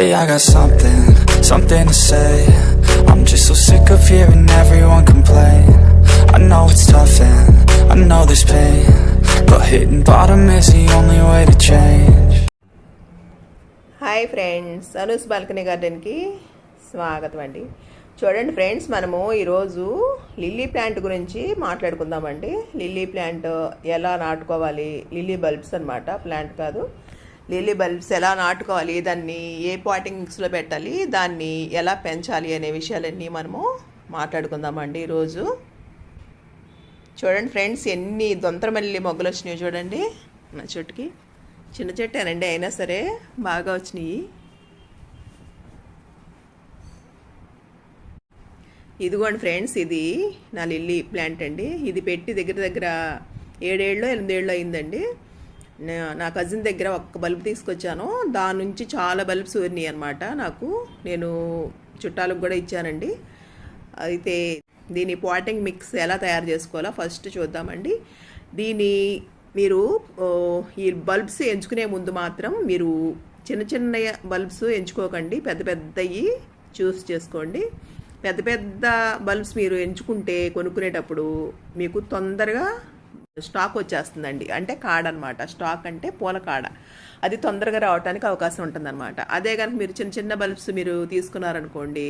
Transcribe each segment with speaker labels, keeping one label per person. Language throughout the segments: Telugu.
Speaker 1: Hey, I got something, something to say. I'm just so sick of hearing everyone complain. I know it's tough and I know there's pain. But hitting bottom is the only way to change.
Speaker 2: Hi friends Anu's balcony గార్డెన్కి స్వాగతం అండి చూడండి ఫ్రెండ్స్ మనము ఈరోజు లిల్లీ ప్లాంట్ గురించి మాట్లాడుకుందామండి లిల్లీ ప్లాంట్ ఎలా నాటుకోవాలి లిల్లీ బల్బ్స్ అనమాట ప్లాంట్ కాదు లిల్లీ బల్బ్స్ ఎలా నాటుకోవాలి దాన్ని ఏ పాటింగ్స్లో పెట్టాలి దాన్ని ఎలా పెంచాలి అనే విషయాలన్నీ మనము మాట్లాడుకుందామండి ఈరోజు. చూడండి ఫ్రెండ్స్ ఎన్ని దొంతరమల్లి మొగ్గలు వచ్చినాయో చూడండి. నా చెట్టుకి చిన్న చెట్టేనండి అయినా సరే బాగా వచ్చినాయి. ఇదిగోండి ఫ్రెండ్స్ ఇది నా లిల్లీ ప్లాంట్ అండి. ఇది పెట్టి దగ్గర దగ్గర ఏడేళ్ళు ఎనిమిదేళ్ళు అయిందండి. నా- కజిన్ దగ్గర ఒక్క బల్బ్ తీసుకొచ్చాను. దాని నుంచి చాలా బల్బ్స్ ఊరినాయి అనమాట నాకు. నేను చుట్టాలకు కూడా ఇచ్చానండి. అయితే దీని పాటింగ్ మిక్స్ ఎలా తయారు చేసుకోవాలో ఫస్ట్ చూద్దామండి. దీని మీరు ఈ బల్బ్స్ ఎంచుకునే ముందు మాత్రం మీరు చిన్న చిన్న బల్బ్స్ ఎంచుకోకండి. పెద్ద పెద్దవి చూస్ చేసుకోండి. పెద్ద పెద్ద బల్బ్స్ మీరు ఎంచుకుంటే కొనుక్కునేటప్పుడు మీకు తొందరగా స్టాక్ వచ్చేస్తుందండి. అంటే కాడ అనమాట స్టాక్ అంటే పూల కాడ. అది తొందరగా రావడానికి అవకాశం ఉంటుందన్నమాట. అదే కనుక మీరు చిన్న చిన్న బల్బ్స్ మీరు తీసుకున్నారనుకోండి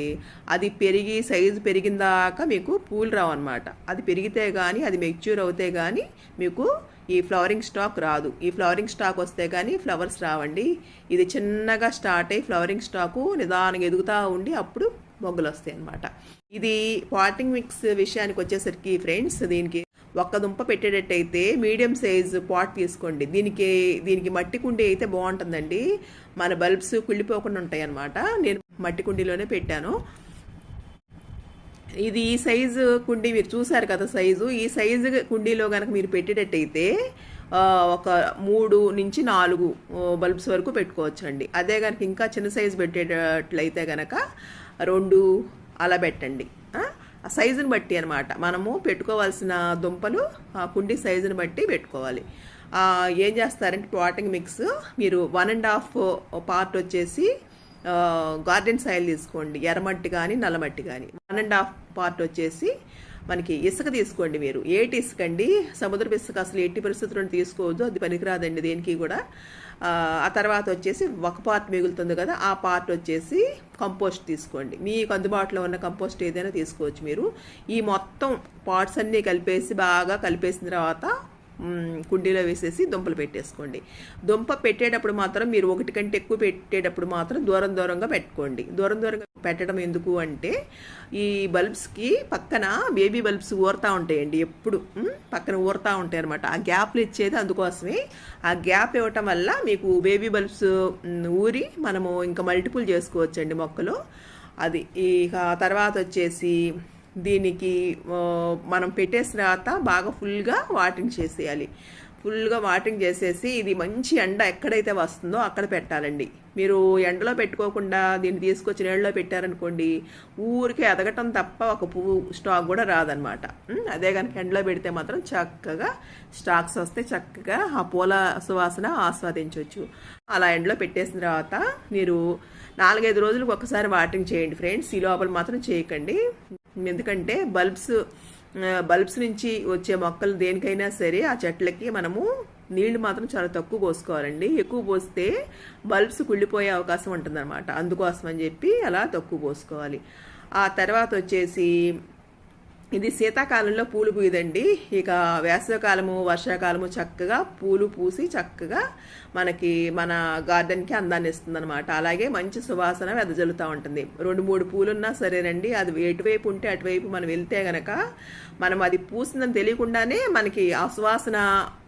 Speaker 2: అది పెరిగి సైజు పెరిగిన దాకా మీకు పూలు రావు అనమాట అది పెరిగితే కానీ అది మెచ్యూర్ అవుతే కానీ మీకు ఈ ఫ్లవరింగ్ స్టాక్ రాదు. ఈ ఫ్లవరింగ్ స్టాక్ వస్తే కానీ ఫ్లవర్స్ రావండి. ఇది చిన్నగా స్టార్ట్ అయ్యి ఫ్లవరింగ్ స్టాకు నిదానంగా ఎదుగుతూ ఉండి అప్పుడు మొగ్గలు వస్తాయి అనమాట ఇది పాటింగ్ మిక్స్ విషయానికి వచ్చేసరికి ఫ్రెండ్స్ దీనికి ఒక్క దుంప పెట్టేటట్టయితే మీడియం సైజు పాట్ తీసుకోండి. దీనికి దీనికి మట్టి కుండీ అయితే బాగుంటుందండి. మన బల్బ్స్ కుళ్ళిపోకుండా ఉంటాయి అనమాట నేను మట్టి కుండీలోనే పెట్టాను. ఇది ఈ సైజు కుండీ మీరు చూసారు కదా సైజు. ఈ సైజు కుండీలో కనుక మీరు పెట్టేటట్టయితే ఒక మూడు నుంచి నాలుగు బల్బ్స్ వరకు పెట్టుకోవచ్చండి. అదే కనుక ఇంకా చిన్న సైజు పెట్టేటట్లయితే కనుక రెండు అలా పెట్టండి. ఆ? సైజుని బట్టి అనమాట మనము పెట్టుకోవాల్సిన దుంపలు ఆ కుండీ సైజుని బట్టి పెట్టుకోవాలి. ఏం చేస్తారంటే వాటింగ్ మిక్స్ మీరు వన్ అండ్ హాఫ్ పార్ట్ వచ్చేసి గార్డెన్ సాయిల్ తీసుకోండి. ఎర్రమట్టి కానీ నల్లమట్టి కానీ వన్ అండ్ హాఫ్ పార్ట్ వచ్చేసి మనకి ఇసుక తీసుకోండి మీరు. ఏటి ఇసుక అండి సముద్రపు ఇసుక అసలు ఎట్టి పరిస్థితుల్లో తీసుకోవద్దు. అది పనికిరాదండి దేనికి కూడా. ఆ, తర్వాత వచ్చేసి ఒక పార్ట్ మిగులుతుంది కదా ఆ పార్ట్ వచ్చేసి కంపోస్ట్ తీసుకోండి. మీకు అందుబాటులో ఉన్న కంపోస్ట్ ఏదైనా తీసుకోవచ్చు మీరు. ఈ మొత్తం పార్ట్స్ అన్నీ కలిపేసి బాగా కలిపేసిన తర్వాత కుండీలో వేసేసి దుంపలు పెట్టేసుకోండి. దుంప పెట్టేటప్పుడు మాత్రం మీరు ఒకటి కంటే ఎక్కువ పెట్టేటప్పుడు మాత్రం దూరం దూరంగా పెట్టుకోండి. దూరం దూరంగా పెట్టడం ఎందుకు అంటే ఈ బల్బ్స్కి పక్కన బేబీ బల్బ్స్ ఊరుతూ ఉంటాయండి ఎప్పుడు. పక్కన ఊరుతూ ఉంటాయి అనమాట ఆ గ్యాప్లు ఇచ్చేది అందుకోసమే. ఆ గ్యాప్ ఇవ్వటం వల్ల మీకు బేబీ బల్బ్స్ ఊరి మనము ఇంకా మల్టిపుల్ చేసుకోవచ్చండి మొక్కలు. అది ఇక తర్వాత వచ్చేసి దీనికి మనం పెట్టేసిన తర్వాత బాగా ఫుల్గా వాటింగ్ చేసేయాలి. ఫుల్గా వాటింగ్ చేసేసి ఇది మంచి ఎండ ఎక్కడైతే వస్తుందో అక్కడ పెట్టాలండి. మీరు ఎండలో పెట్టుకోకుండా దీన్ని తీసుకొచ్చి నీళ్ళలో పెట్టారనుకోండి ఊరికే ఎదగటం తప్ప ఒక పువ్వు స్టాక్ కూడా రాదనమాట. అదే కనుక ఎండలో పెడితే మాత్రం చక్కగా స్టాక్స్ వస్తే చక్కగా ఆ పూల సువాసన ఆస్వాదించవచ్చు అలా ఎండలో పెట్టేసిన తర్వాత మీరు నాలుగైదు రోజులకు ఒకసారి వాటింగ్ చేయండి ఫ్రెండ్స్. ఈ లోపల మాత్రం చేయకండి. ఎందుకంటే బల్బ్స్ బల్బ్స్ నుంచి వచ్చే మొక్కలు దేనికైనా సరే ఆ చెట్లకి మనము నీళ్ళు మాత్రం చాలా తక్కువ పోసుకోవాలండి. ఎక్కువ పోస్తే బల్బ్స్ కుళ్ళిపోయే అవకాశం ఉంటుందన్నమాట. అందుకోసం అని చెప్పి అలా తక్కువ పోసుకోవాలి. ఆ తర్వాత వచ్చేసి ఇది శీతాకాలంలో పూలు పూయదండి. ఇక వేసవికాలము వర్షాకాలము చక్కగా పూలు పూసి చక్కగా మనకి మన గార్డెన్కి అందాన్ని ఇస్తుంది అనమాట అలాగే మంచి సువాసన వెదజల్లుతూ ఉంటుంది. రెండు మూడు పూలున్నా సరేనండి. అది ఎటువైపు ఉంటే అటువైపు మనం వెళ్తే గనక మనం అది పూసిందని తెలియకుండానే మనకి ఆ సువాసన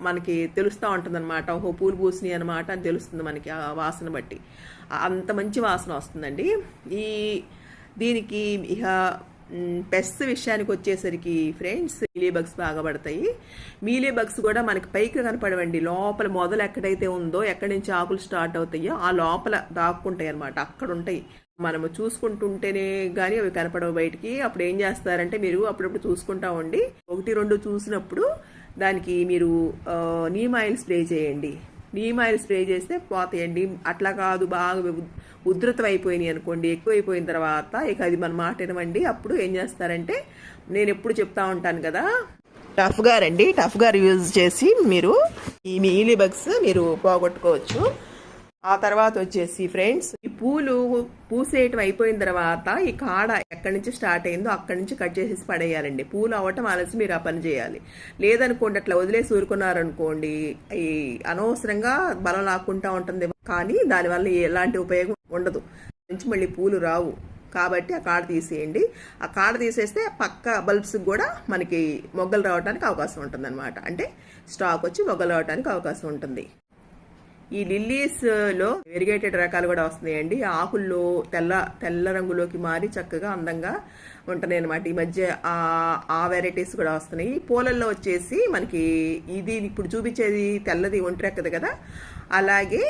Speaker 2: మనకి తెలుస్తూ ఉంటుంది అనమాట ఓహో పూలు పూసినాయి అనమాట అని తెలుస్తుంది మనకి ఆ వాసన బట్టి. అంత మంచి వాసన వస్తుందండి. ఈ దీనికి ఇక పెస్ట్ విషయానికి వచ్చేసరికి ఫ్రెండ్స్ మీలీ బగ్స్ బాగా పడతాయి. మీలీ బగ్స్ కూడా మనకి పైకి కనపడవండి. లోపల మొదలు ఎక్కడైతే ఉందో ఎక్కడి నుంచి ఆకులు స్టార్ట్ అవుతాయో ఆ లోపల దాక్కుంటాయి అనమాట అక్కడ ఉంటాయి మనము చూసుకుంటుంటేనే కానీ అవి కనపడవు బయటికి. అప్పుడు ఏం చేస్తారంటే మీరు అప్పుడప్పుడు చూసుకుంటా ఉండి ఒకటి రెండు చూసినప్పుడు దానికి మీరు నీమ్ ఆయిల్ స్ప్రే చేయండి. నీమ్ ఆయిల్ స్ప్రే చేస్తే పోతాయండి. అట్లా కాదు బాగా ఉధృతం అయిపోయినాయి అనుకోండి ఎక్కువైపోయిన తర్వాత ఇక అది మన మాట వినవండి అప్పుడు ఏం చేస్తారంటే నేను ఎప్పుడు చెప్తా ఉంటాను కదా. టఫ్ గార్ అండి టఫ్ గారు యూజ్ చేసి మీరు ఈ మీలీ బగ్స్ మీరు పోగొట్టుకోవచ్చు. ఆ తర్వాత వచ్చేసి ఫ్రెండ్స్ ఈ పూలు పూసేయటం అయిపోయిన తర్వాత ఈ కాడ ఎక్కడి నుంచి స్టార్ట్ అయిందో అక్కడి నుంచి కట్ చేసేసి పడేయాలండి. పూలు అవ్వటం ఆలసి మీరు ఆ పని చేయాలి. లేదనుకోండి అట్లా వదిలేసి ఊరుకున్నారనుకోండి ఈ అనవసరంగా బలం లాక్కుంటా ఉంటుంది కానీ దానివల్ల ఎలాంటి ఉపయోగం ఉండదు. నుంచి మళ్ళీ పూలు రావు. కాబట్టి ఆ కాడ తీసేయండి. ఆ కాడ తీసేస్తే పక్క బల్బ్స్ కూడా మనకి మొగ్గలు రావడానికి అవకాశం ఉంటుంది అంటే స్టాక్ వచ్చి మొగ్గలు రావడానికి అవకాశం ఉంటుంది. ఈ లిల్లీస్లో వెరిగేటెడ్ రకాలు కూడా వస్తున్నాయండి. ఆకుల్లో తెల్ల తెల్ల రంగులోకి మారి చక్కగా అందంగా ఉంటున్నాయి అనమాట ఈ మధ్య ఆ ఆ వెరైటీస్ కూడా వస్తున్నాయి. పూలల్లో వచ్చేసి మనకి ఇది ఇప్పుడు చూపించేది తెల్లది ఒంటరెక్కదు కదా. అలాగే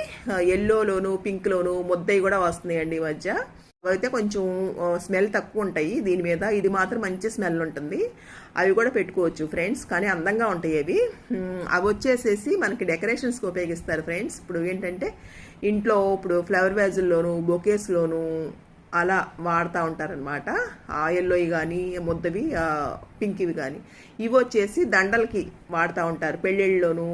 Speaker 2: ఎల్లోలోను పింక్లోను ముద్దయి కూడా వస్తున్నాయండి ఈ మధ్య. అయితే కొంచెం స్మెల్ తక్కువ ఉంటాయి. దీని మీద ఇది మాత్రం మంచి స్మెల్ ఉంటుంది. అవి కూడా పెట్టుకోవచ్చు ఫ్రెండ్స్. కానీ అందంగా ఉంటాయి అవి. అవి వచ్చేసేసి మనకి డెకరేషన్స్కి ఉపయోగిస్తారు ఫ్రెండ్స్. ఇప్పుడు ఏంటంటే ఇంట్లో ఇప్పుడు ఫ్లవర్ వ్యాజుల్లోను బొకేస్లోను అలా వాడుతూ ఉంటారనమాట ఆ ఎల్లోయి కానీ ముద్దవి పింకివి కానీ ఇవి వచ్చేసి దండలకి వాడుతూ ఉంటారు. పెళ్ళిళ్ళలోను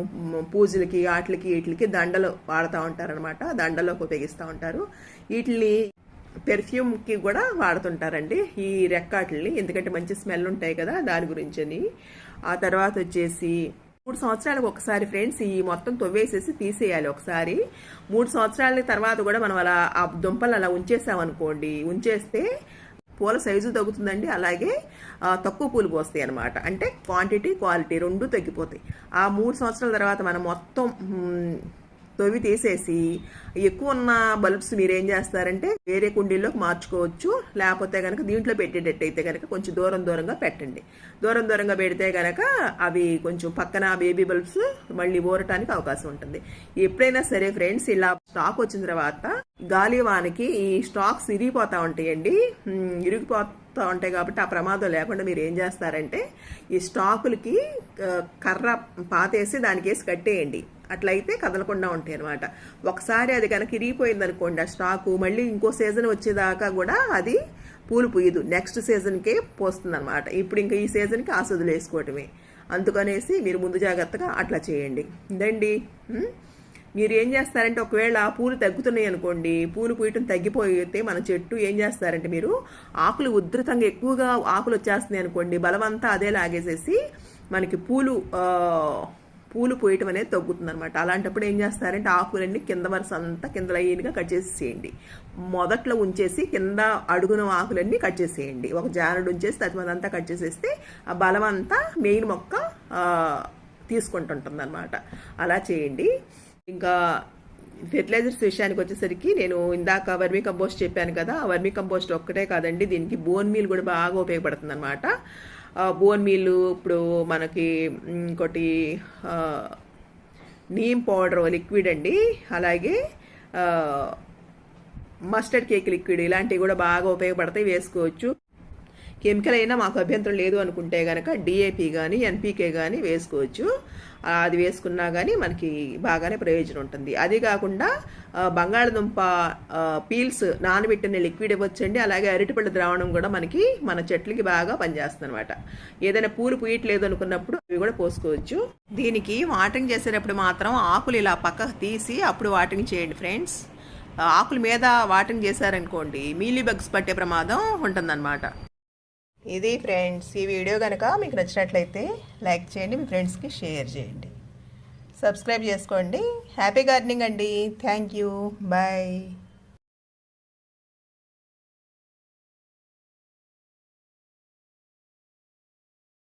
Speaker 2: పూజలకి వాటికి వీటికి దండలు వాడుతూ ఉంటారనమాట దండలోకి ఉపయోగిస్తూ ఉంటారు. వీటిని పెర్ఫ్యూమ్కి కూడా వాడుతుంటారండి. ఈ రెక్కాటిల్ని. ఎందుకంటే మంచి స్మెల్ ఉంటాయి కదా దాని గురించని. ఆ తర్వాత వచ్చేసి మూడు సంవత్సరాలకు ఒకసారి ఫ్రెండ్స్ ఈ మొత్తం తొవ్వేసేసి తీసేయాలి ఒకసారి. మూడు సంవత్సరాల తర్వాత కూడా మనం అలా ఆ దుంపలు అలా ఉంచేసామనుకోండి ఉంచేస్తే పూల సైజు తగ్గుతుందండి. అలాగే తక్కువ పూలు పోస్తాయి అనమాట అంటే క్వాంటిటీ క్వాలిటీ రెండు తగ్గిపోతాయి. ఆ మూడు సంవత్సరాల తర్వాత మనం మొత్తం తవ్వి తీసేసి ఎక్కువ ఉన్న బల్బ్స్ మీరు ఏం చేస్తారంటే వేరే కుండీల్లోకి మార్చుకోవచ్చు. లేకపోతే కనుక దీంట్లో పెట్టేటట్టయితే కనుక కొంచెం దూరం దూరంగా పెట్టండి. దూరం దూరంగా పెడితే కనుక అవి కొంచెం పక్కన బేబీ బల్బ్స్ మళ్ళీ ఊరటానికి అవకాశం ఉంటుంది. ఎప్పుడైనా సరే ఫ్రెండ్స్ ఇలా స్టాక్ వచ్చిన తర్వాత గాలి వానకి ఈ స్టాక్స్ ఇరిగిపోతా ఉంటాయండి. ఉమ్, ఉంటాయి కాబట్టి ఆ ప్రమాదం లేకుండా మీరు ఏం చేస్తారంటే ఈ స్టాకులకి కర్ర పాతేసి దానికి వేసి కట్టేయండి. అట్లయితే కదలకుండా ఉంటాయి అనమాట ఒకసారి అది కనుక ఇరిగిపోయింది అనుకోండి ఆ స్టాకు మళ్ళీ ఇంకో సీజన్ వచ్చేదాకా కూడా అది పూలు పూయదు. నెక్స్ట్ సీజన్కే పోస్తుంది అనమాట ఇప్పుడు ఇంకా ఈ సీజన్కి ఆసుదులు వేసుకోవటమే. అందుకనేసి మీరు ముందు జాగ్రత్తగా అట్లా చేయండి. ఇదండి. మీరు ఏం చేస్తారంటే ఒకవేళ పూలు తగ్గుతున్నాయి అనుకోండి పూలు పూయటం తగ్గిపోతే మన చెట్టు ఏం చేస్తారంటే మీరు ఆకులు ఉధృతంగా ఎక్కువగా ఆకులు వచ్చేస్తున్నాయి అనుకోండి బలమంతా అదే లాగేసేసి మనకి పూలు పూలు పోయటం అనేది తగ్గుతుంది అనమాట అలాంటప్పుడు ఏం చేస్తారంటే ఆకులన్నీ కింద వరుస అంతా కింద లైన్గా కట్ చేసేయండి మొదట్లో ఉంచేసి కింద అడుగున ఆకులన్నీ కట్ చేసేయండి. ఒక జానుడు ఉంచేసి తదిమంతా కట్ చేసేస్తే ఆ బలం అంతా మెయిన్ మొక్క తీసుకుంటుంటుంది అనమాట అలా చేయండి. ఇంకా ఫెర్టిలైజర్స్ విషయానికి వచ్చేసరికి నేను ఇందాక వర్మీ కంపోస్ట్ చెప్పాను కదా ఆ వర్మీ కంపోస్ట్ ఒక్కటే కాదండి దీనికి బోన్ మీల్ కూడా బాగా ఉపయోగపడుతుంది అనమాట బోన్ మీల్ ఇప్పుడు మనకి ఇంకోటి నీమ్ పౌడర్ లిక్విడ్ అండి. అలాగే మస్టర్డ్ కేక్ లిక్విడ్ ఇలాంటివి కూడా బాగా ఉపయోగపడతాయి వేసుకోవచ్చు. కెమికల్ అయినా మాకు అభ్యంతరం లేదు అనుకుంటే కనుక డిఏపి కానీ ఎన్పికే కానీ వేసుకోవచ్చు. అది వేసుకున్నా కానీ మనకి బాగానే ప్రయోజనం ఉంటుంది. అది కాకుండా బంగాళదుంప పీల్స్ నానబెట్టిన లిక్విడ్ ఇవ్వచ్చండి. అలాగే అరటిపళ్ళ ద్రావణం కూడా మనకి మన చెట్లకి బాగా పనిచేస్తుంది అనమాట ఏదైనా పూలు పూయట్లేదు అనుకున్నప్పుడు అవి కూడా పోసుకోవచ్చు. దీనికి వాటరింగ్ చేసేటప్పుడు మాత్రం ఆకులు ఇలా పక్కకు తీసి అప్పుడు వాటరింగ్ చేయండి ఫ్రెండ్స్. ఆకుల మీద వాటరింగ్ చేశారనుకోండి మీలీ బగ్స్ పట్టే ప్రమాదం ఉంటుందన్నమాట. ఇది ఫ్రెండ్స్ ఈ వీడియో కనుక మీకు నచ్చినట్లయితే లైక్ చేయండి మీ ఫ్రెండ్స్కి షేర్ చేయండి. సబ్స్క్రైబ్ చేసుకోండి. హ్యాపీ గార్డెనింగ్ అండి. Thank you. బాయ్.